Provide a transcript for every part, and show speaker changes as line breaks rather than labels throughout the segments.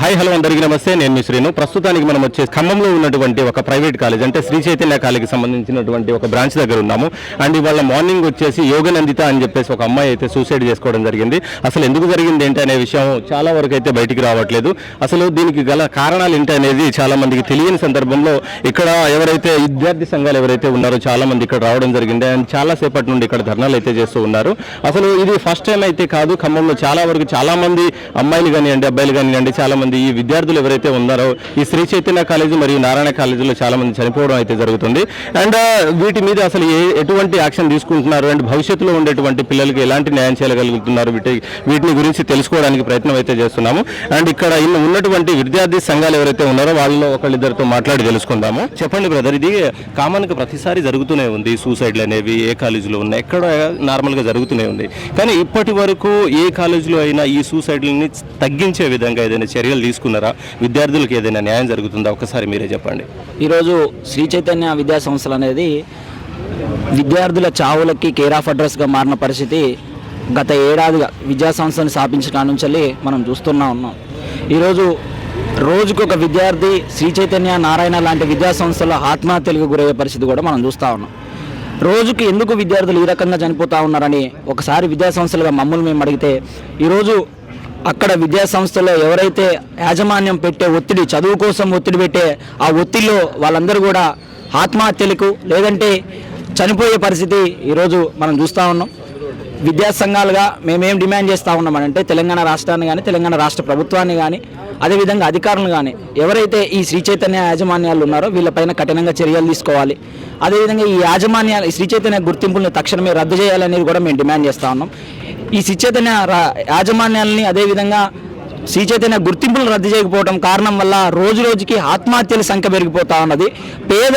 Hi hello అందరికీ నమస్తే నేను మీ శ్రీను. ప్రస్తుతానికి మనం వచ్చే ఖమ్మంలో ఉన్నటువంటి ఒక ప్రైవేట్ కాలేజ్ అంటే శ్రీ చైతన్య కాలేజీకి సంబంధించినటువంటి ఒక బ్రాంచ్ దగ్గర ఉన్నాము. అండ్ ఇవాళ మార్నింగ్ వచ్చేసి యోగనందిత అని చెప్పేసి ఒక అమ్మాయి అయితే సూసైడ్ చేసుకోవడం జరిగింది. అసలు ఎందుకు జరిగింది ఏంటి అనే విషయం చాలా వరకు అయితే బయటికి రావట్లేదు. అసలు దీనికి గల కారణాలు ఏంటి అనేది చాలా మందికి తెలియని సందర్భంలో ఇక్కడ ఎవరైతే విద్యార్థి సంఘాలు ఎవరైతే ఉన్నారో చాలా మంది ఇక్కడ రావడం జరిగింది. అండ్ చాలా సేపటి నుండి ఇక్కడ ధర్నాలు అయితే చేస్తూ ఉన్నారు. అసలు ఇది ఫస్ట్ టైం అయితే కాదు. ఖమ్మంలో చాలా వరకు చాలా మంది అమ్మాయిలు కానివ్వండి అబ్బాయిలు కానివ్వండి చాలా మంది ఈ విద్యార్థులు ఎవరైతే ఉన్నారో ఈ శ్రీ చైతన్య కాలేజీ మరియు నారాయణ కాలేజీలో చాలా మంది చనిపోవడం అయితే జరుగుతుంది. అండ్ వీటి మీద అసలు ఏ ఎటువంటి యాక్షన్ తీసుకుంటున్నారు? అండ్ భవిష్యత్తులో ఉండేటువంటి పిల్లలకి ఎలాంటి న్యాయం చేయగలుగుతున్నారు? వీటి వీటిని గురించి తెలుసుకోవడానికి ప్రయత్నం అయితే చేస్తున్నాము. అండ్ ఇక్కడ ఇన్న ఉన్నటువంటి విద్యార్థి సంఘాలు ఎవరైతే ఉన్నారో వాళ్ళలో ఒకళ్ళిద్దరితో మాట్లాడి తెలుసుకుందాము. చెప్పండి బ్రదర్ ఇది కామన్గా ప్రతిసారి జరుగుతూనే ఉంది. సూసైడ్లు అనేవి ఏ కాలేజీలో ఉన్నాయి? ఎక్కడ నార్మల్గా జరుగుతూనే ఉంది. కానీ ఇప్పటి వరకు ఏ కాలేజీలో అయినా ఈ సూసైడ్లని తగ్గించే విధంగా ఏదైనా చర్యలు తీసుకున్నారా? విద్యార్థులకు ఏదైనా న్యాయం జరుగుతుందా? ఒకసారి మీరే చెప్పండి.
ఈరోజు శ్రీ చైతన్య విద్యా సంస్థలు అనేది విద్యార్థుల చావులకి కేర్ ఆఫ్ అడ్రస్గా మారిన పరిస్థితి గత ఏడాదిగా విద్యా సంస్థను స్థాపించిన నుంచి మనం చూస్తున్నా ఉన్నాం. ఈరోజు రోజుకొక విద్యార్థి శ్రీ చైతన్య నారాయణ లాంటి విద్యాసంస్థలో ఆత్మహత్యలకు గురయ్యే పరిస్థితి కూడా మనం చూస్తూ ఉన్నాం. రోజుకి ఎందుకు విద్యార్థులు ఈ రకంగా చనిపోతూ ఉన్నారని ఒకసారి విద్యా సంస్థలుగా మమ్మల్ని మేము అడిగితే ఈరోజు అక్కడ విద్యా సంస్థలో ఎవరైతే యాజమాన్యం పెట్టే ఒత్తిడి చదువు కోసం ఒత్తిడి పెట్టే ఆ ఒత్తిడిలో వాళ్ళందరూ కూడా ఆత్మహత్యలకు లేదంటే చనిపోయే పరిస్థితి ఈరోజు మనం చూస్తూ ఉన్నాం. విద్యా సంఘాలుగా మేమేం డిమాండ్ చేస్తూ ఉన్నామనంటే తెలంగాణ రాష్ట్రాన్ని కానీ తెలంగాణ రాష్ట్ర ప్రభుత్వాన్ని కానీ అదేవిధంగా అధికారులను కానీ ఎవరైతే ఈ శ్రీ చైతన్య యాజమాన్యాలు ఉన్నారో వీళ్ళపైన కఠినంగా చర్యలు తీసుకోవాలి. అదేవిధంగా ఈ యాజమాన్యాలు శ్రీ చైతన్య గుర్తింపులను తక్షణమే రద్దు చేయాలనేది కూడా మేము డిమాండ్ చేస్తూ ఉన్నాం. ఈ సిచేతన యాజమాన్యాలని అదేవిధంగా శ్రీ గుర్తింపులు రద్దు చేయకపోవడం కారణం వల్ల రోజు రోజుకి ఆత్మహత్యల సంఖ్య పెరిగిపోతా ఉన్నది. పేద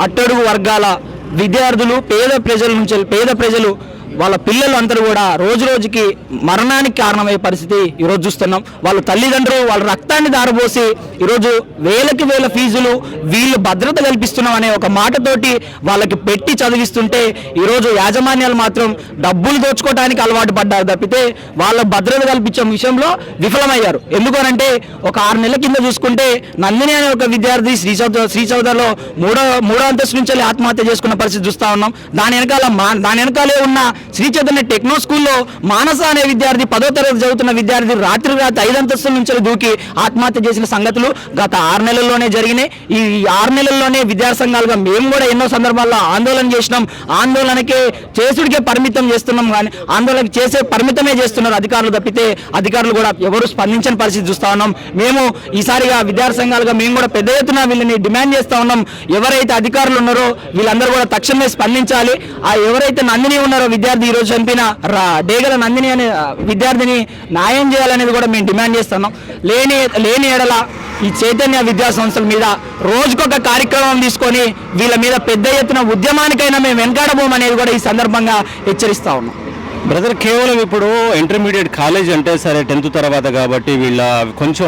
అట్టడుగు వర్గాల విద్యార్థులు పేద ప్రజల నుంచి పేద ప్రజలు వాళ్ళ పిల్లలు అందరూ కూడా రోజు రోజుకి మరణానికి కారణమయ్యే పరిస్థితి ఈరోజు చూస్తున్నాం. వాళ్ళ తల్లిదండ్రులు వాళ్ళ రక్తాన్ని దారబోసి ఈరోజు వేలకి వేల ఫీజులు వీళ్ళు భద్రత కల్పిస్తున్నాం అనే ఒక మాటతోటి వాళ్ళకి పెట్టి చదివిస్తుంటే ఈరోజు యాజమాన్యాలు మాత్రం డబ్బులు దోచుకోవడానికి అలవాటు పడ్డారు తప్పితే వాళ్ళ భద్రత కల్పించే విషయంలో విఫలమయ్యారు. ఎందుకనంటే ఒక ఆరు నెలల కింద చూసుకుంటే నందిని అనే ఒక విద్యార్థి శ్రీ చౌద శ్రీ చౌదలో మూడో మూడో అంతస్తు నుంచి ఆత్మహత్య చేసుకున్న పరిస్థితి చూస్తా ఉన్నాం. దాని వెనకాల మా దాని వెనకాలే ఉన్న శ్రీ చైతన్య టెక్నో స్కూల్లో మానస అనే విద్యార్థి పదో తరగతి చదువుతున్న విద్యార్థి రాత్రి రాత్రి ఐదు అంతస్తుల నుంచి దూకి ఆత్మహత్య చేసిన సంగతులు గత ఆరు నెలల్లోనే జరిగినాయి. ఈ ఆరు నెలల్లోనే విద్యార్థి సంఘాలుగా మేము కూడా ఎన్నో సందర్భాల్లో ఆందోళన చేసినాం. ఆందోళనకే చేసుడికే పరిమితం చేస్తున్నాం కానీ ఆందోళన చేసే పరిమితమే చేస్తున్నారు అధికారులు తప్పితే అధికారులు కూడా ఎవరు స్పందించని పరిస్థితి చూస్తా ఉన్నాం. మేము ఈసారిగా విద్యార్థి సంఘాలుగా మేము కూడా పెద్ద ఎత్తున వీళ్ళని డిమాండ్ చేస్తా ఉన్నాం. ఎవరైతే అధికారులు ఉన్నారో వీళ్ళందరూ కూడా తక్షణమే స్పందించాలి. ఆ ఎవరైతే నందిని ఉన్నారో విద్యార్థి ఈ రోజు చంపిన రా డేగల నందిని అనే విద్యార్థిని న్యాయం చేయాలనేది కూడా మేము డిమాండ్ చేస్తున్నాం. లేని లేని ఎడల ఈ చైతన్య విద్యా సంస్థల మీద రోజుకొక కార్యక్రమం తీసుకొని వీళ్ళ మీద పెద్ద ఎత్తున ఉద్యమానికైనా మేము వెనకాడబోమనేది కూడా ఈ సందర్భంగా హెచ్చరిస్తా ఉన్నాం.
బ్రదర్ కేవలం ఇప్పుడు ఇంటర్మీడియట్ కాలేజ్ అంటే సరే టెన్త్ తర్వాత కాబట్టి వీళ్ళ కొంచెం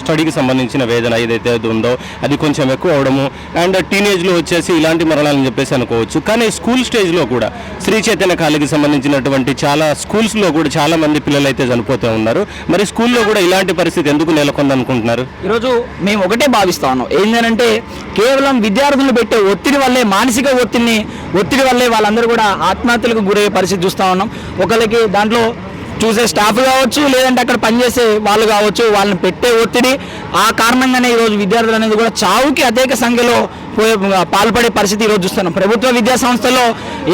స్టడీకి సంబంధించిన వేదన ఏదైతే ఉందో అది కొంచెం ఎక్కువ అవడము. అండ్ టీనేజ్లో వచ్చేసి ఇలాంటి మరణాలని చెప్పేసి అనుకోవచ్చు. కానీ స్కూల్ స్టేజ్లో కూడా శ్రీ చైతన్య కాలేజీకి సంబంధించినటువంటి చాలా స్కూల్స్లో కూడా చాలా మంది పిల్లలు అయితే చనిపోతూ ఉన్నారు. మరి స్కూల్లో కూడా ఇలాంటి పరిస్థితి ఎందుకు నెలకొంది అనుకుంటున్నారు
ఈరోజు మేము ఒకటే భావిస్తా ఉన్నాం. ఏంటంటే కేవలం విద్యార్థులు పెట్టే ఒత్తిడి వల్లే మానసిక ఒత్తిడిని ఒత్తిడి వల్లే వాళ్ళందరూ కూడా ఆత్మహత్యలకు గురయ్యే పరిస్థితి చూస్తూ ఉన్నాం. ఒకరికి దాంట్లో చూసే స్టాఫ్ కావచ్చు లేదంటే అక్కడ పనిచేసే వాళ్ళు కావచ్చు వాళ్ళని పెట్టే ఒత్తిడి ఆ కారణంగానే ఈరోజు విద్యార్థులు అనేది కూడా చావుకి అధిక సంఖ్యలో పాల్పడే పరిస్థితి ఈరోజు చూస్తున్నాం. ప్రభుత్వ విద్యా సంస్థలో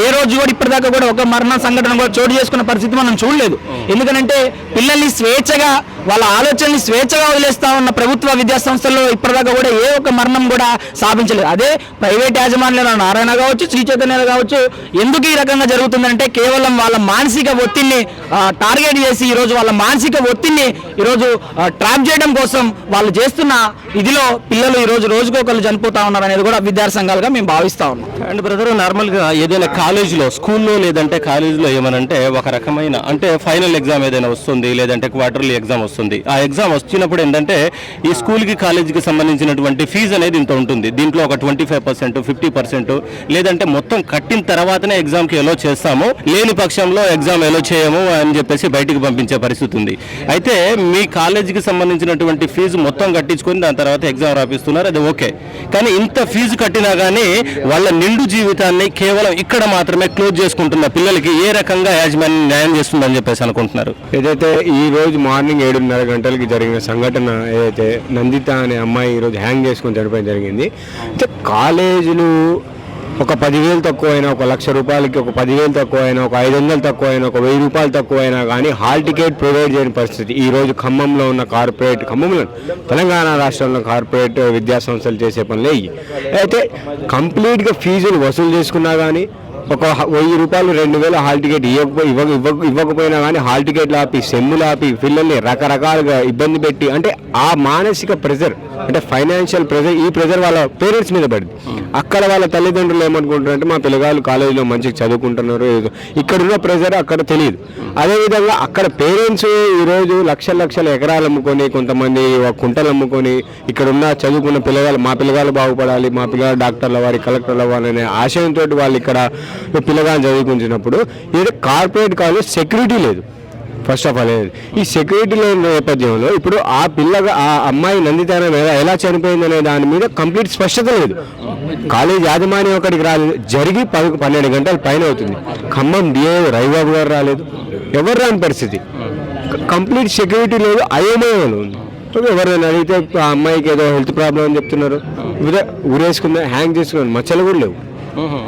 ఏ రోజు కూడా ఇప్పటిదాకా కూడా ఒక మరణ సంఘటన కూడా చోటు చేసుకున్న పరిస్థితి మనం చూడలేదు. ఎందుకంటే పిల్లల్ని స్వేచ్ఛగా వాళ్ళ ఆలోచనని స్వేచ్ఛగా వదిలేస్తా ఉన్న ప్రభుత్వ విద్యా సంస్థల్లో ఇప్పటిదాకా కూడా ఏ ఒక్క మరణం కూడా సాధించలేదు. అదే ప్రైవేట్ యాజమాన్యుల నారాయణ కావచ్చు శ్రీ చైతన్యాలు కావచ్చు ఎందుకు ఈ రకంగా జరుగుతుందంటే కేవలం వాళ్ళ మానసిక ఒత్తిడిని టార్గెట్ చేసి ఈరోజు వాళ్ళ మానసిక ఒత్తిడిని ఈరోజు ట్రాప్ చేయడం కోసం వాళ్ళు చేస్తున్న ఇదిలో పిల్లలు ఈ రోజు రోజుకొకరు చనిపోతా ఉన్నారు అనేది కూడా విద్యార్థి సంఘాలుగా మేము భావిస్తా ఉన్నాం.
అండ్ బ్రదర్ నార్మల్గా ఏదైనా కాలేజీలో స్కూల్లో లేదంటే కాలేజీలో ఏమనంటే ఒక రకమైన అంటే ఫైనల్ ఎగ్జామ్ ఏదైనా వస్తుంది లేదంటే క్వార్టర్లీ ఎగ్జామ్ వస్తుంది. ఆ ఎగ్జామ్ వచ్చినప్పుడు ఏంటంటే ఈ స్కూల్కి కాలేజీకి సంబంధించినటువంటి ఫీజు అనేది ఇంత ఉంటుంది. దీంట్లో ఒక twenty five percent fifty percent లేదంటే మొత్తం కట్టిన తర్వాతనే ఎగ్జామ్కి ఎలో చేస్తాము. లేని పక్షంలో ఎగ్జామ్ ఎలో చేయము అని చెప్పేసి బయటికి పంపించే పరిస్థితి ఉంది. అయితే మీ కాలేజీకి సంబంధించినటువంటి ఫీజు మొత్తం మొత్తం కట్టించుకొని దాని తర్వాత ఎగ్జామ్ రాపిస్తున్నారు అది ఓకే. కానీ ఇంత ఫీజు కట్టినా కానీ వాళ్ళ నిండు జీవితాన్ని కేవలం ఇక్కడ మాత్రమే క్లోజ్ చేసుకుంటున్న పిల్లలకి ఏ రకంగా యాజమాన్యం న్యాయం చేస్తుందని చెప్పేసి అనుకుంటున్నారు?
ఏదైతే ఈ రోజు మార్నింగ్ ఏడున్నర గంటలకి జరిగిన సంఘటన ఏదైతే నందిత అనే అమ్మాయి ఈరోజు హ్యాంగ్ చేసుకొని చనిపోయడం జరిగింది. అయితే కాలేజీలు ఒక పదివేలు తక్కువ అయినా ఒక లక్ష రూపాయలకి ఒక పదివేలు తక్కువ అయినా ఒక ఐదు వందలు తక్కువ అయినా ఒక వెయ్యి రూపాయలు తక్కువ అయినా కానీ హాల్ టికెట్ ప్రొవైడ్ చేయని పరిస్థితి. ఈ రోజు ఖమ్మంలో ఉన్న కార్పొరేట్ ఖమ్మంలో తెలంగాణ రాష్ట్రంలో కార్పొరేట్ విద్యా సంస్థలు చేసే పనులే అయితే కంప్లీట్గా ఫీజులు వసూలు చేసుకున్నా కానీ ఒక వెయ్యి రూపాయలు రెండు వేల హాల్ టికెట్ ఇవ్వకపో ఇవ్వ ఇవ్వక ఇవ్వకపోయినా కానీ హాల్ టికెట్లు ఆపి సెమ్ములు ఆపి పిల్లల్ని రకరకాలుగా ఇబ్బంది పెట్టి అంటే ఆ మానసిక ప్రెజర్ అంటే ఫైనాన్షియల్ ప్రెజర్ ఈ ప్రెజర్ వాళ్ళ పేరెంట్స్ మీద పడింది. అక్కడ వాళ్ళ తల్లిదండ్రులు ఏమనుకుంటారు అంటే మా పిల్లగాళ్ళు కాలేజీలో మంచిగా చదువుకుంటున్నారు ఏదో. ఇక్కడ ఉన్న ప్రెజర్ అక్కడ తెలియదు. అదేవిధంగా అక్కడ పేరెంట్స్ ఈరోజు లక్షల లక్షల ఎకరాలు అమ్ముకొని కొంతమంది కుంటలు అమ్ముకొని ఇక్కడ ఉన్న చదువుకున్న పిల్లగాళ్ళు మా పిల్లగాళ్ళు బాగుపడాలి మా పిల్లగాళ్ళు డాక్టర్లు అవ్వాలి కలెక్టర్లు అవ్వాలనే ఆశయంతో వాళ్ళు ఇక్కడ పిల్లగాళ్ళు చదువుకుంటున్నప్పుడు ఇది కార్పొరేట్ కాలేజ్ సెక్యూరిటీ లేదు. ఫస్ట్ ఆఫ్ ఆల్ ఈ సెక్యూరిటీ లేని నేపథ్యంలో ఇప్పుడు ఆ పిల్లగా ఆ అమ్మాయి నందితాన మీద ఎలా చనిపోయిందనే దాని మీద కంప్లీట్ స్పష్టత లేదు. కాలేజ్ యాజమాన్యం ఒకటికి రాలేదు. జరిగి పది పన్నెండు గంటల పైన అవుతుంది. ఖమ్మం డిఏ రవిబాబు గారు రాలేదు. ఎవరు రాని పరిస్థితి? కంప్లీట్ సెక్యూరిటీ లేదు అయోమయంలో ఉంది. ఎవరైనా అడిగితే ఆ అమ్మాయికి ఏదో హెల్త్ ప్రాబ్లం అని చెప్తున్నారు. ఊరేసుకుందా హ్యాంగ్ చేసుకున్నాను మచ్చలు కూడా లేవు.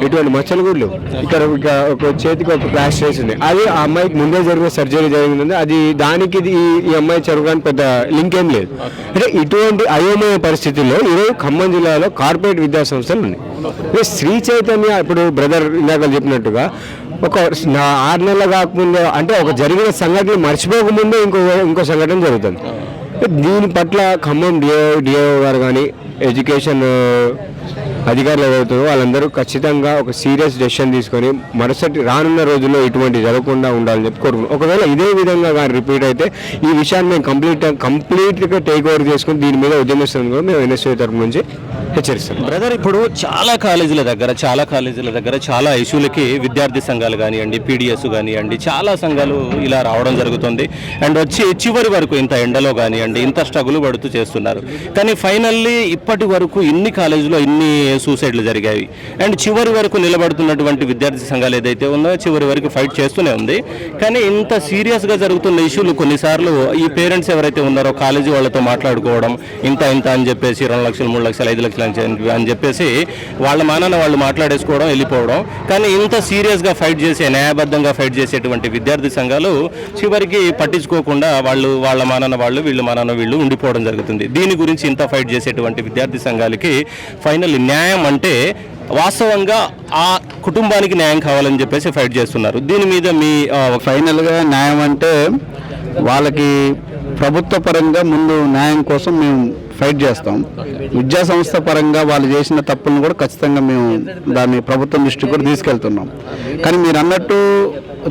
ఎటువంటి మచ్చలు కూడా లేవు. ఇక్కడ ఇక ఒక చేతికి ఒక క్లాష్ చేసింది అది ఆ అమ్మాయికి ముందే జరిగిన సర్జరీ జరిగింది అది దానికి ఇది ఈ- అమ్మాయి జరగడానికి పెద్ద లింక్ ఏం లేదు. అంటే ఇటువంటి అయోమయ పరిస్థితుల్లో ఈరోజు ఖమ్మం జిల్లాలో కార్పొరేట్ విద్యా సంస్థలు ఉన్నాయి శ్రీ చైతన్య ఇప్పుడు బ్రదర్ ఇందాక చెప్పినట్టుగా ఒక ఆరు నెలలు కాకముందే అంటే ఒక జరిగిన సంఘటన మర్చిపోకముందే ఇంకో ఇంకో సంఘటన జరుగుతుంది. దీని పట్ల ఖమ్మం డిఓ డిఓ గారు కానీ ఎడ్యుకేషన్ అధికారులు ఎవరుతారో వాళ్ళందరూ ఖచ్చితంగా ఒక సీరియస్ డెసిషన్ తీసుకొని మరుసటి రానున్న రోజుల్లో ఇటువంటి జరగకుండా ఉండాలని చెప్పి కోరుకున్నాం ఒకవేళ ఇదే విధంగా కానీ రిపీట్ అయితే ఈ విషయాన్ని మేము కంప్లీట్ కంప్లీట్గా టేక్ ఓవర్ చేసుకుని దీని మీద ఉద్యమిస్తుంది కూడా మేము ఎన్ఎస్ఏ తరపు నుంచి హెచ్చరిస్తున్నారు
బ్రదర్ ఇప్పుడు చాలా కాలేజీల దగ్గర చాలా కాలేజీల దగ్గర చాలా ఇష్యూలకి విద్యార్థి సంఘాలు కానివ్వండి పీడిఎస్ కానివ్వండి చాలా సంఘాలు ఇలా రావడం జరుగుతుంది. అండ్ వచ్చి చివరి వరకు ఇంత ఎండలో కానివ్వండి ఇంత స్ట్రగుల్ పడుతూ చేస్తున్నారు. కానీ ఫైనల్లీ ఇప్పటి వరకు ఇన్ని కాలేజీలో ఇన్ని సూసైడ్లు జరిగాయి. అండ్ చివరి వరకు నిలబడుతున్నటువంటి విద్యార్థి సంఘాలు ఏదైతే ఉందో చివరి వరకు ఫైట్ చేస్తూనే ఉంది. కానీ ఇంత సీరియస్గా జరుగుతున్న ఇష్యూలు కొన్నిసార్లు ఈ పేరెంట్స్ ఎవరైతే ఉన్నారో కాలేజీ వాళ్ళతో మాట్లాడుకోవడం ఇంత ఇంత అని చెప్పేసి రెండు లక్షలు మూడు లక్షలు ఐదు లక్షలు అని అని చెప్పేసి వాళ్ళ మానాన వాళ్ళు మాట్లాడేసుకోవడం వెళ్ళిపోవడం. కానీ ఇంత సీరియస్గా ఫైట్ చేసే న్యాయబద్ధంగా ఫైట్ చేసేటువంటి విద్యార్థి సంఘాలు చివరికి పట్టించుకోకుండా వాళ్ళు వాళ్ళ మానాన వాళ్ళు వీళ్ళు మానాన వీళ్ళు ఉండిపోవడం జరుగుతుంది. దీని గురించి ఇంత ఫైట్ చేసేటువంటి విద్యార్థి సంఘాలకి ఫైనల్ న్యాయం అంటే వాస్తవంగా ఆ కుటుంబానికి న్యాయం కావాలని చెప్పేసి ఫైట్ చేస్తున్నారు. దీని మీద మీ
ఫైనల్గా న్యాయం అంటే వాళ్ళకి ప్రభుత్వ పరంగా ముందు న్యాయం కోసం మేము ఫైట్ చేస్తాం. విద్యా సంస్థ పరంగా వాళ్ళు చేసిన తప్పులను కూడా ఖచ్చితంగా మేము దాన్ని ప్రభుత్వం దృష్టికి కూడా తీసుకెళ్తున్నాం. కానీ మీరు అన్నట్టు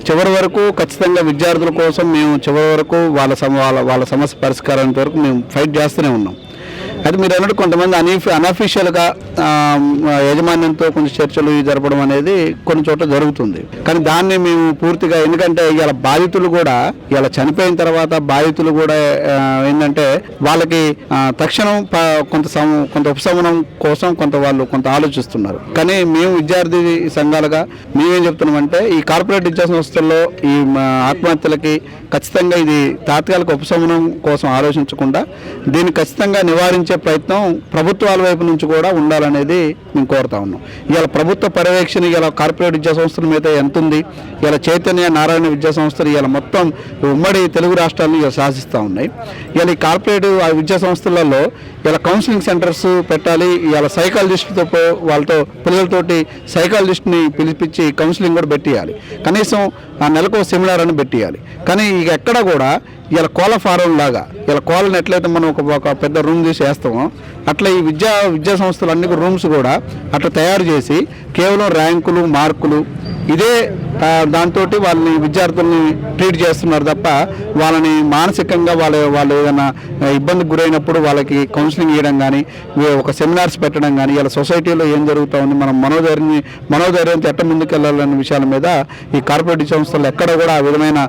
చివరి వరకు ఖచ్చితంగా విద్యార్థుల కోసం మేము చివరి వరకు వాళ్ళ వాళ్ళ వాళ్ళ సమస్య పరిష్కారానికి వరకు మేము ఫైట్ చేస్తూనే ఉన్నాం. అయితే మీరు అన్నట్టు కొంతమంది అనీఫ్ అనఫీషియల్గా యాజమాన్యంతో కొంచెం చర్చలు జరపడం అనేది కొన్ని చోట్ల జరుగుతుంది. కానీ దాన్ని మేము పూర్తిగా ఎందుకంటే ఇలా బాధితులు కూడా ఇలా చనిపోయిన తర్వాత బాధితులు కూడా ఏంటంటే వాళ్ళకి తక్షణం కొంత కొంత ఉపశమనం కోసం కొంత వాళ్ళు కొంత ఆలోచిస్తున్నారు. కానీ మేము విద్యార్థి సంఘాలుగా మేమేం చెప్తున్నామంటే ఈ కార్పొరేట్ విద్యా సంస్థల్లో ఈ ఆత్మహత్యలకి ఖచ్చితంగా ఇది తాత్కాలిక ఉపశమనం కోసం ఆలోచించకుండా దీన్ని ఖచ్చితంగా నివారించే ప్రయత్నం ప్రభుత్వాల వైపు నుంచి కూడా ఉండాలనేది మేము కోరుతా ఉన్నాం. ఇవాళ ప్రభుత్వ పర్యవేక్షణ ఇవాళ కార్పొరేట్ విద్యా సంస్థల మీద ఎంత ఉంది ఇవాళ చైతన్య నారాయణ విద్యా సంస్థలు ఇవాళ మొత్తం ఉమ్మడి తెలుగు రాష్ట్రాలను ఇవాళ శాసిస్తూ ఉన్నాయి. ఇవాళ ఈ కార్పొరేట్ ఆ విద్యా సంస్థలలో ఇలా కౌన్సిలింగ్ సెంటర్స్ పెట్టాలి ఇవాళ సైకాలజిస్ట్తో వాళ్ళతో పిల్లలతోటి సైకాలజిస్ట్ని పిలిపించి కౌన్సిలింగ్ కూడా పెట్టియాలి. కనీసం ఆ నెలకు సెమినార్ అని పెట్టియాలి. కానీ ఇక ఎక్కడ కూడా ఇలా కోళ్ళ ఫారం లాగా ఇలా కోళ్ళని ఎట్లయితే మనం ఒక ఒక పెద్ద రూమ్ తీసి వేస్తామో అట్లా ఈ విద్యా విద్యా సంస్థలు అన్ని రూమ్స్ కూడా అట్లా తయారు చేసి కేవలం ర్యాంకులు మార్కులు ఇదే దాంతో వాళ్ళని విద్యార్థుల్ని ట్రీట్ చేస్తున్నారు తప్ప వాళ్ళని మానసికంగా వాళ్ళ వాళ్ళు ఏదైనా ఇబ్బందికి గురైనప్పుడు వాళ్ళకి కౌన్సిలింగ్ ఇవ్వడం కానీ ఒక సెమినార్స్ పెట్టడం కానీ ఇలా సొసైటీలో ఏం జరుగుతూ ఉంది మనం మనోధైర్యాన్ని మనోధైర్యంతో ఎట్ట ముందుకెళ్ళాలనే విషయాల మీద ఈ కార్పొరేట్ విద్యా సంస్థలు ఎక్కడ కూడా ఆ విధమైన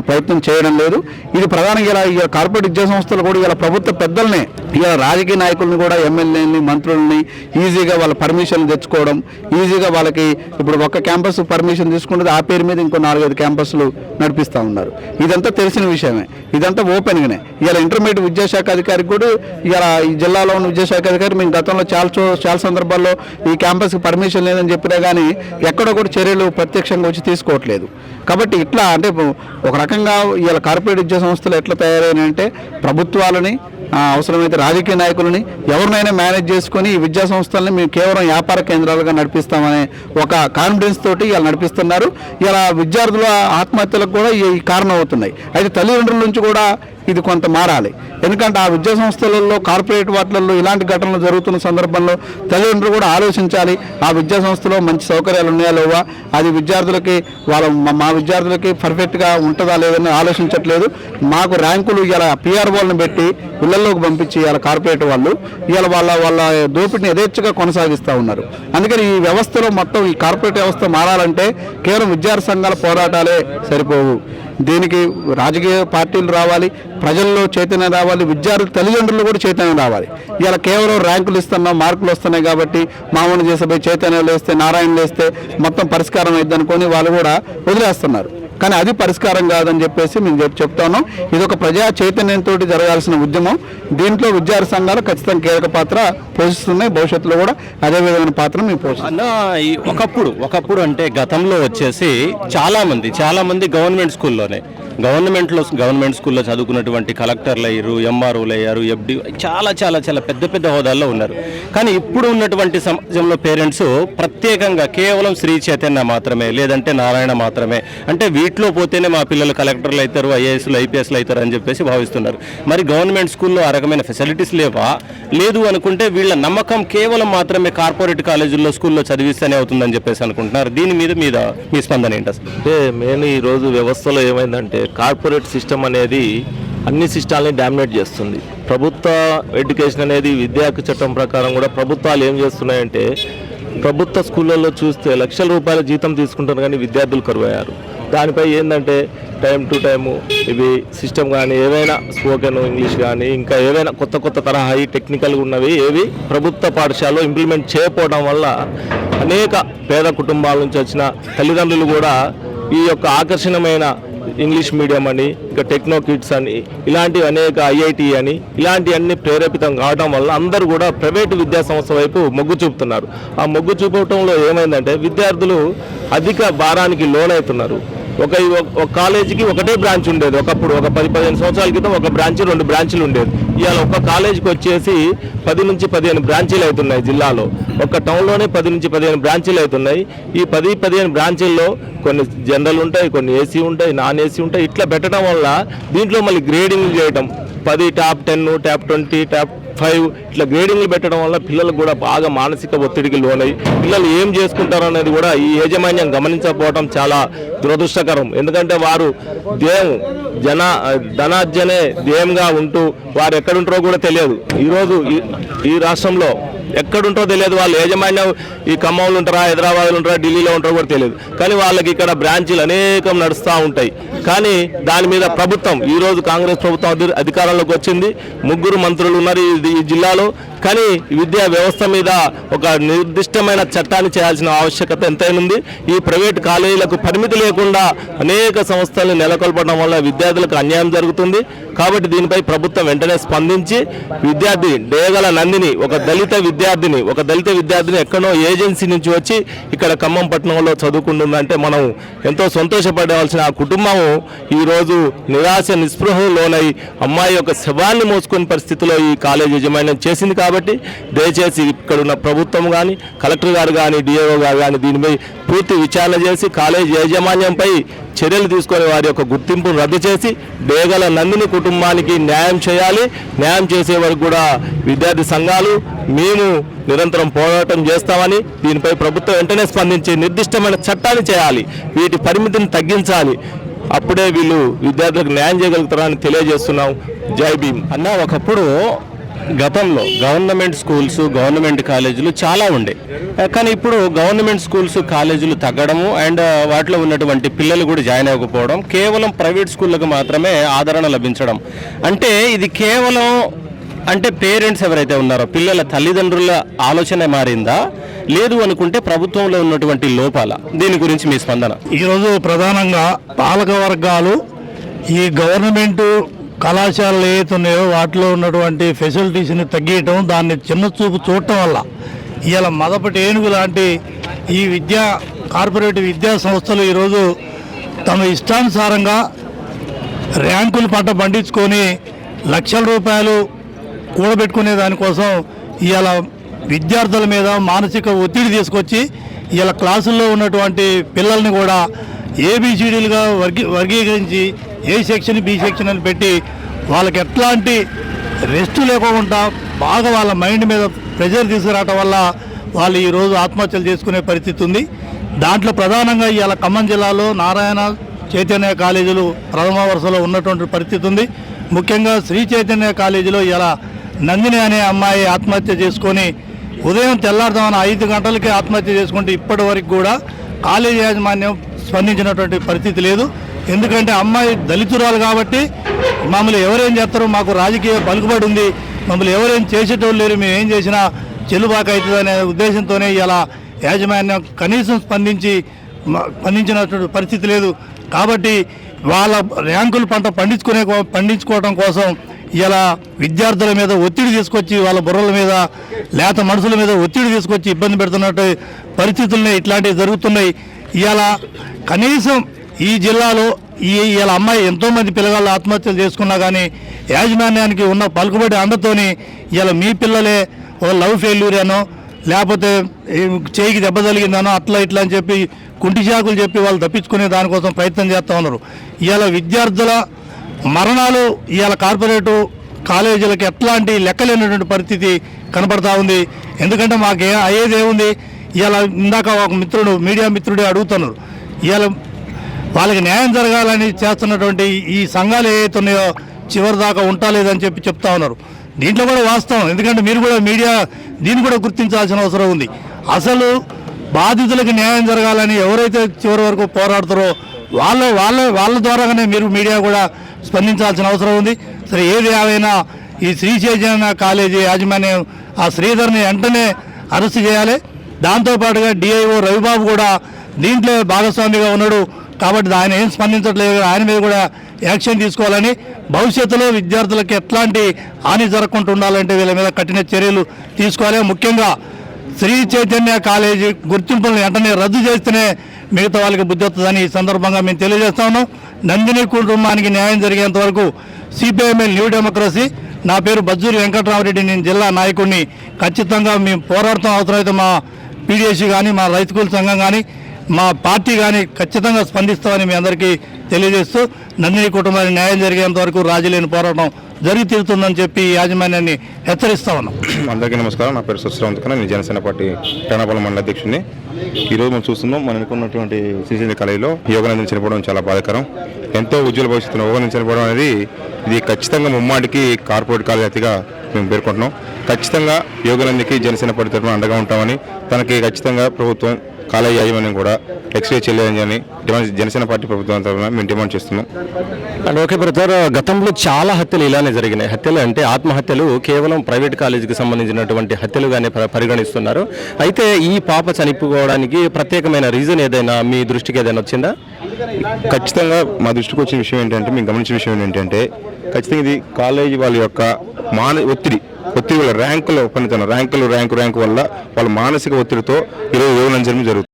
ప్రయత్నం చేయడం లేదు. ఇది ప్రధానంగా ఇలా ఈ కార్పొరేట్ విద్యా సంస్థలు కూడా ఇలా ప్రభుత్వ పెద్దల్ని ఇలా రాజకీయ నాయకుల్ని కూడా ఎమ్మెల్యేని మంత్రుల్ని ఈజీగా వాళ్ళ పర్మిషన్లు తెచ్చుకోవడం ఈజీగా వాళ్ళకి ఇప్పుడు ఒక క్యాంపస్ పర్మిషన్ తీసుకుంటే ఆ పేరు మీద ఇంకో నాలుగైదు క్యాంపస్లు నడిపిస్తూ ఉన్నారు. ఇదంతా తెలిసిన విషయమే. ఇదంతా ఓపెన్గానే. ఇలా ఇంటర్మీడియట్ విద్యాశాఖ అధికారికి కూడా ఇలా ఈ జిల్లాలో ఉన్న విద్యాశాఖ అధికారి మేము గతంలో చాలా చో- చాలా సందర్భాల్లో ఈ క్యాంపస్కి పర్మిషన్ లేదని చెప్పినా కానీ ఎక్కడ కూడా చర్యలు ప్రత్యక్షంగా వచ్చి తీసుకోవట్లేదు. కాబట్టి ఇట్లా అంటే ఒక రకంగా ఇలా కార్పొరేట్ విద్యా సంస్థలు ఎట్లా తయారైనాయంటే ప్రభుత్వాలని అవసరమైతే రాజకీయ నాయకులని ఎవరినైనా మేనేజ్ చేసుకొని ఈ విద్యా సంస్థలని మేము కేవలం వ్యాపార కేంద్రాలుగా నడిపిస్తామనే ఒక కాన్ఫిడెన్స్ తోటి ఇలా నడిపిస్తున్నారు. ఇలా విద్యార్థుల ఆత్మహత్యలకు కూడా ఈ ఈ కారణం అవుతున్నాయి అయితే తల్లిదండ్రుల నుంచి కూడా ఇది కొంత మారాలి. ఎందుకంటే ఆ విద్యా సంస్థలలో కార్పొరేట్ వాటిలలో ఇలాంటి ఘటనలు జరుగుతున్న సందర్భంలో తల్లిదండ్రులు కూడా ఆలోచించాలి. ఆ విద్యా సంస్థలో మంచి సౌకర్యాలు ఉన్నాయా లేవా? అది విద్యార్థులకి వాళ్ళ మా- విద్యార్థులకి పర్ఫెక్ట్గా ఉంటుందా లేదని ఆలోచించట్లేదు. మాకు ర్యాంకులు ఇలా పిఆర్ వాళ్ళని పెట్టి ఇళ్ళలోకి పంపించి ఇవాళ కార్పొరేట్ వాళ్ళు ఇవాళ వాళ్ళ వాళ్ళ దోపిడిని యథేచ్ఛగా కొనసాగిస్తూ ఉన్నారు. అందుకని ఈ వ్యవస్థలో మొత్తం ఈ కార్పొరేట్ వ్యవస్థ మారాలంటే కేవలం విద్యార్థి సంఘాల పోరాటాలే సరిపోవు. దీనికి రాజకీయ పార్టీలు రావాలి ప్రజల్లో చైతన్యం రావాలి విద్యార్థులు తల్లిదండ్రులు కూడా చైతన్యం రావాలి. ఇలా కేవలం ర్యాంకులు ఇస్తున్నాం మార్కులు వస్తున్నాయి కాబట్టి మామూలు చేసే చైతన్యం లేస్తే నారాయణ లేస్తే మొత్తం పరిష్కారం అయింది అనుకొని వాళ్ళు కూడా వదిలేస్తున్నారు. కానీ అది పరిష్కారం కాదని చెప్పేసి మేము చెప్ చెప్తాను ఇది ఒక ప్రజా చైతన్యంతో జరగాల్సిన ఉద్యమం. దీంట్లో విద్యార్థి సంఘాలు ఖచ్చితంగా కీలక పాత్ర పోషిస్తున్నాయి. భవిష్యత్తులో కూడా అదే విధమైన పాత్ర మేము
పోషిస్తున్నాం ఒకప్పుడు ఒకప్పుడు అంటే గతంలో వచ్చేసి చాలామంది చాలామంది చాలా మంది గవర్నమెంట్ స్కూల్లోనే గవర్నమెంట్లో గవర్నమెంట్ స్కూల్లో చదువుకున్నటువంటి కలెక్టర్లు అయ్యారు ఎంఆర్ఓలు అయ్యారు ఎఫ్డి చాలా చాలా చాలా పెద్ద పెద్ద హోదాల్లో ఉన్నారు. కానీ ఇప్పుడు ఉన్నటువంటి సమాజంలో పేరెంట్స్ ప్రత్యేకంగా కేవలం శ్రీ చైతన్య మాత్రమే లేదంటే నారాయణ మాత్రమే. అంటే వీటిలో పోతేనే మా పిల్లలు కలెక్టర్లు అవుతారు ఐఏఎస్లు ఐపీఎస్లు అవుతారు అని చెప్పేసి భావిస్తున్నారు. మరి గవర్నమెంట్ స్కూల్లో ఆ రకమైన ఫెసిలిటీస్ లేవా? లేదు అనుకుంటే వీళ్ళ నమ్మకం కేవలం మాత్రమే కార్పొరేట్ కాలేజీల్లో స్కూల్లో చదివిస్తేనే అవుతుందని చెప్పేసి అనుకుంటున్నారు. దీని మీద మీద మీ స్పందన ఏంటి అసలు?
అంటే మెయిన్ ఈ రోజు వ్యవస్థలో ఏమైందంటే కార్పొరేట్ సిస్టమ్ అనేది అన్ని సిస్టాలని డామినేట్ చేస్తుంది. ప్రభుత్వ ఎడ్యుకేషన్ అనేది విద్యా చట్టం ప్రకారం కూడా ప్రభుత్వాలు ఏం చేస్తున్నాయంటే ప్రభుత్వ స్కూళ్ళల్లో చూస్తే లక్షల రూపాయల జీతం తీసుకుంటారు కానీ విద్యార్థులు కరువయ్యారు. దానిపై ఏంటంటే టైం టు టైము ఇవి సిస్టమ్ కానీ ఏవైనా స్పోకెన్ ఇంగ్లీష్ కానీ ఇంకా ఏవైనా కొత్త కొత్త తరహా టెక్నికల్ టెక్నికల్గా ఉన్నవి ఏవి ప్రభుత్వ పాఠశాలలో ఇంప్లిమెంట్ చేయకపోవడం వల్ల అనేక పేద కుటుంబాల నుంచి వచ్చిన తల్లిదండ్రులు కూడా ఈ యొక్క ఆకర్షణమైన ఇంగ్లీష్ మీడియం అని ఇంకా టెక్నో కిడ్స్ అని ఇలాంటి అనేక ఐఐటి అని ఇలాంటివన్నీ ప్రేరేపితం కావడం వల్ల అందరూ కూడా ప్రైవేటు విద్యా సంస్థ వైపు మొగ్గు చూపుతున్నారు. ఆ మొగ్గు చూపటంలో ఏమైందంటే విద్యార్థులు అధిక భారానికి లోనవుతున్నారు. ఒక ఒక కాలేజీకి ఒకటే బ్రాంచ్ ఉండేది. ఒకప్పుడు ఒక పది పదిహేను సంవత్సరాల క్రితం ఒక బ్రాంచ్ రెండు బ్రాంచ్లు ఉండేది. ఇవాళ ఒక కాలేజీకి వచ్చేసి పది నుంచి పదిహేను బ్రాంచీలు అవుతున్నాయి జిల్లాలో. ఒక టౌన్లోనే పది నుంచి పదిహేను బ్రాంచీలు అవుతున్నాయి. ఈ పది పదిహేను బ్రాంచీల్లో కొన్ని జనరల్ ఉంటాయి కొన్ని ఏసీ ఉంటాయి నాన్ ఏసీ ఉంటాయి. ఇట్లా పెట్టడం వల్ల దీంట్లో మళ్ళీ గ్రేడింగ్ చేయడం పది top ten top twenty top five ఇట్లా గ్రేడింగ్లు పెట్టడం వల్ల పిల్లలు కూడా బాగా మానసిక ఒత్తిడికి లోనై పిల్లలు ఏం చేసుకుంటారు అనేది కూడా ఈ యాజమాన్యం గమనించకపోవడం చాలా దురదృష్టకరం. ఎందుకంటే వారు దేవు జన ధనార్జనే ధ్యేయంగా ఉంటూ వారు ఎక్కడుంటారో కూడా తెలియదు. ఈరోజు ఈ- ఈ రాష్ట్రంలో ఎక్కడుంటారో తెలియదు. వాళ్ళు యాజమాన్యం ఈ ఖమ్మంలో ఉంటారా హైదరాబాద్లో ఉంటారా ఢిల్లీలో ఉంటారో కూడా తెలియదు. కానీ వాళ్ళకి ఇక్కడ బ్రాంచీలు అనేకం నడుస్తూ ఉంటాయి. కానీ దాని మీద ప్రభుత్వం ఈరోజు కాంగ్రెస్ ప్రభుత్వం అధికారంలోకి వచ్చింది. ముగ్గురు మంత్రులు ఉన్నారు ఈ జిల్లాలో. కానీ విద్యా వ్యవస్థ మీద ఒక నిర్దిష్టమైన చట్టాన్ని చేయాల్సిన ఆవశ్యకత ఎంతైనా ఈ ప్రైవేట్ కాలేజీలకు పరిమితి లేకుండా అనేక సంస్థలను నెలకొల్పడం వల్ల విద్యార్థులకు అన్యాయం జరుగుతుంది. కాబట్టి దీనిపై ప్రభుత్వం వెంటనే స్పందించి విద్యార్థి డేగల నందిని ఒక దళిత విద్యార్థిని ఒక దళిత విద్యార్థిని ఎక్కడో ఏజెన్సీ నుంచి వచ్చి ఇక్కడ ఖమ్మం పట్టణంలో చదువుకుంటుందంటే మనం ఎంతో సంతోషపడవలసిన ఆ కుటుంబం ఈరోజు నిరాశ నిస్పృహలోనై అమ్మాయి యొక్క శవాన్ని మోసుకునే పరిస్థితిలో ఈ కాలేజ్ యజమాన్యం చేసింది కాబట్టి దయచేసి ఇక్కడ ఉన్న ప్రభుత్వం కానీ కలెక్టర్ గారు కానీ డిఏఓ గారు కానీ దీనిపై పూర్తి విచారణ చేసి కాలేజీ యాజమాన్యంపై చర్యలు తీసుకొని వారి యొక్క గుర్తింపును రద్దు చేసి డేగల నందిని కుటుంబానికి న్యాయం చేయాలి. న్యాయం చేసే వరకు కూడా విద్యార్థి సంఘాలు మేము నిరంతరం పోరాటం చేస్తామని దీనిపై ప్రభుత్వం వెంటనే స్పందించి నిర్దిష్టమైన చట్టాన్ని చేయాలి. వీటి పరిమితిని తగ్గించాలి. అప్పుడే వీళ్ళు విద్యార్థులకు న్యాయం చేయగలుగుతారని తెలియజేస్తున్నాం. జై భీమ్.
అన్న ఒకప్పుడు గతంలో గవర్నమెంట్ స్కూల్స్ గవర్నమెంట్ కాలేజీలు చాలా ఉండే. కానీ ఇప్పుడు గవర్నమెంట్ స్కూల్స్ కాలేజీలు తగ్గడము అండ్ వాటిలో ఉన్నటువంటి పిల్లలు కూడా జాయిన్ అవ్వకపోవడం కేవలం ప్రైవేట్ స్కూళ్ళకు మాత్రమే ఆదరణ లభించడం. అంటే ఇది కేవలం అంటే పేరెంట్స్ ఎవరైతే ఉన్నారో పిల్లల తల్లిదండ్రుల ఆలోచన మారిందా? లేదు అనుకుంటే ప్రభుత్వంలో ఉన్నటువంటి లోపాల? దీని గురించి మీ స్పందన?
ఈరోజు ప్రధానంగా పాలక వర్గాలు ఈ గవర్నమెంట్ కళాశాలలు ఏవైతున్నాయో వాటిలో ఉన్నటువంటి ఫెసిలిటీస్ని తగ్గియటం దాన్ని చిన్న చూపు చూడటం వల్ల ఇవాళ మదపటి ఏనుగు లాంటి ఈ విద్యా కార్పొరేట్ విద్యా సంస్థలు ఈరోజు తమ ఇష్టానుసారంగా ర్యాంకులు పంట పండించుకొని లక్షల రూపాయలు కూడబెట్టుకునే దానికోసం ఇవాళ విద్యార్థుల మీద మానసిక ఒత్తిడి తీసుకొచ్చి ఇలా క్లాసుల్లో ఉన్నటువంటి పిల్లల్ని కూడా ఏబిసిడీలుగా వర్గీ వర్గీకరించి ఏ సెక్షన్ బి సెక్షన్ అని పెట్టి వాళ్ళకి ఎట్లాంటి రెస్ట్ లేకుండా బాగా వాళ్ళ మైండ్ మీద ప్రెజర్ తీసుకురావటం వల్ల వాళ్ళు ఈరోజు ఆత్మహత్యలు చేసుకునే పరిస్థితి ఉంది. దాంట్లో ప్రధానంగా ఇవాళ ఖమ్మం జిల్లాలో నారాయణ చైతన్య కాలేజీలు ప్రథమ వరుసలో ఉన్నటువంటి పరిస్థితి ఉంది. ముఖ్యంగా శ్రీ చైతన్య కాలేజీలో ఇలా నందిని అనే అమ్మాయి ఆత్మహత్య చేసుకొని ఉదయం తెల్లారుదామని ఐదు గంటలకే ఆత్మహత్య చేసుకుంటే ఇప్పటి వరకు కూడా కాలేజీ యాజమాన్యం స్పందించినటువంటి పరిస్థితి లేదు. ఎందుకంటే అమ్మాయి దళితురాలు కాబట్టి మమ్మల్ని ఎవరేం చేస్తారో మాకు రాజకీయ పలుకుబడి ఉంది. మమ్మల్ని ఎవరేం చేసేటోళ్ళు లేరు మేము ఏం చేసినా చెల్లుబాటు అవుతుంది అనే ఉద్దేశంతోనే ఇలా యాజమాన్యం కనీసం స్పందించి స్పందించినటువంటి పరిస్థితి లేదు. కాబట్టి వాళ్ళ ర్యాంకులు పంట పండించుకునే పండించుకోవడం కోసం ఇలా విద్యార్థుల మీద ఒత్తిడి తీసుకొచ్చి వాళ్ళ బుర్రల మీద లేత మనుషుల మీద ఒత్తిడి తీసుకొచ్చి ఇబ్బంది పెడుతున్నట్టు పరిస్థితులు ఇట్లాంటివి జరుగుతున్నాయి. ఇలా కనీసం ఈ జిల్లాలో ఈ ఇలా అమ్మాయి ఎంతోమంది పిల్లగాళ్ళు ఆత్మహత్యలు చేసుకున్నా కానీ యాజమాన్యానికి ఉన్న పలుకుబడి అందతోని ఇలా మీ పిల్లలే ఓ లవ్ ఫెయిల్యూర్ అనో లేకపోతే చేయికి దెబ్బ తగిలిందనో అట్లా ఇట్లా అని చెప్పి కుంటి చాకులు చెప్పి వాళ్ళు తప్పించుకునే దానికోసం ప్రయత్నం చేస్తూ ఉన్నారు. ఇలా విద్యార్థుల మరణాలు ఇవాళ కార్పొరేటు కాలేజీలకు ఎట్లాంటి లెక్కలేనటువంటి పరిస్థితి కనపడతా ఉంది. ఎందుకంటే మాకు అయ్యేది ఏముంది? ఇవాళ ఇందాక ఒక మిత్రుడు మీడియా మిత్రుడే అడుగుతున్నారు. ఇవాళ వాళ్ళకి న్యాయం జరగాలని చేస్తున్నటువంటి ఈ సంఘాలు ఏవైతే ఉన్నాయో చివరి దాకా ఉంటా లేదని చెప్పి చెప్తా ఉన్నారు. దీంట్లో కూడా వాస్తవం. ఎందుకంటే మీరు కూడా మీడియా దీన్ని కూడా గుర్తించాల్సిన అవసరం ఉంది. అసలు బాధితులకు న్యాయం జరగాలని ఎవరైతే చివరి వరకు పోరాడుతారో వాళ్ళ వాళ్ళ వాళ్ళ ద్వారానే మీరు మీడియా కూడా స్పందించాల్సిన అవసరం ఉంది. సరే ఏది ఏవైనా ఈ శ్రీ చైతన్య కాలేజీ యాజమాన్యం ఆ శ్రీధర్ని వెంటనే అరెస్ట్ చేయాలి. దాంతోపాటుగా డిఐఓ రవిబాబు కూడా దీంట్లో భాగస్వామిగా ఉన్నాడు. కాబట్టి ఆయన ఏం స్పందించట్లేదు. ఆయన మీద కూడా యాక్షన్ తీసుకోవాలని భవిష్యత్తులో విద్యార్థులకు ఎట్లాంటి హాని జరగకుండా ఉండాలంటే వీళ్ళ మీద కఠిన చర్యలు తీసుకోవాలి. ముఖ్యంగా శ్రీ చైతన్య కాలేజీ గుర్తింపులను వెంటనే రద్దు చేస్తేనే మిగతా వాళ్ళకి బుద్ధి వస్తుందని ఈ సందర్భంగా మేము తెలియజేస్తాము. నందిని కుటుంబానికి న్యాయం జరిగేంత వరకు సిపిఐఎంఎల్ న్యూ డెమోక్రసీ నా పేరు బజ్జూరి వెంకటరామరెడ్డి నేను జిల్లా నాయకుడిని ఖచ్చితంగా మేము పోరాడతాం. అవసరమైతే మా పీడిఎస్సీ కానీ మా రైతు కూలి సంఘం కానీ మా పార్టీ కానీ ఖచ్చితంగా స్పందిస్తామని మీ అందరికీ తెలియజేస్తూ నందిని కుటుంబానికి న్యాయం జరిగేంత వరకు రాజీలేని పోరాటం జరిగి తీరుతుందని చెప్పి యాజమాన్యాన్ని హెచ్చరిస్తా ఉన్నాం.
అందరికీ నమస్కారం. నా పేరు సుశ్రవంత్ కన్నా నేను జనసేన పార్టీ ప్రణాపాల మండల అధ్యక్షుడిని. ఈరోజు మనం చూస్తున్నాం మనం అనుకున్నటువంటి శ్రీశైలి కళలో యోగానందం చనిపోవడం చాలా బాధాకరం. ఎంతో ఉజ్వల భవిష్యత్తులో యోగానందం చనిపోవడం అనేది ఇది ఖచ్చితంగా ముమ్మాటికి కార్పొరేట్ కాలజాతిగా మేము పేర్కొంటున్నాం. ఖచ్చితంగా యోగానందికి జనసేన పార్టీ తరఫున అండగా ఉంటామని తనకి ఖచ్చితంగా ప్రభుత్వం కాలేజీ యాజమాన్యం కూడా ఎక్స్రే చెల్లిందని డిమాండ్ జనసేన పార్టీ ప్రభుత్వం తరఫున మేము డిమాండ్ చేస్తున్నాం.
అండ్ ఓకే బ్రదర్ గతంలో చాలా హత్యలు ఇలానే జరిగినాయి. హత్యలు అంటే ఆత్మహత్యలు కేవలం ప్రైవేట్ కాలేజీకి సంబంధించినటువంటి హత్యలుగానే పరిగణిస్తున్నారు. అయితే ఈ పాప చనిపోవడానికి ప్రత్యేకమైన రీజన్ ఏదైనా మీ దృష్టికి ఏదైనా వచ్చిందా?
ఖచ్చితంగా మా దృష్టికి వచ్చిన విషయం ఏంటంటే మేము గమనించిన విషయం ఏంటంటే ఖచ్చితంగా ఇది కాలేజీ వాళ్ళ యొక్క మాన ఒత్తిడి. ఒత్తిడి వల్ల ర్యాంకులు పనితనం ర్యాంకులు ర్యాంకు ర్యాంకు వల్ల వాళ్ళ మానసిక ఒత్తిడితో ఈరోజు యోగనం జరుగుతుంది.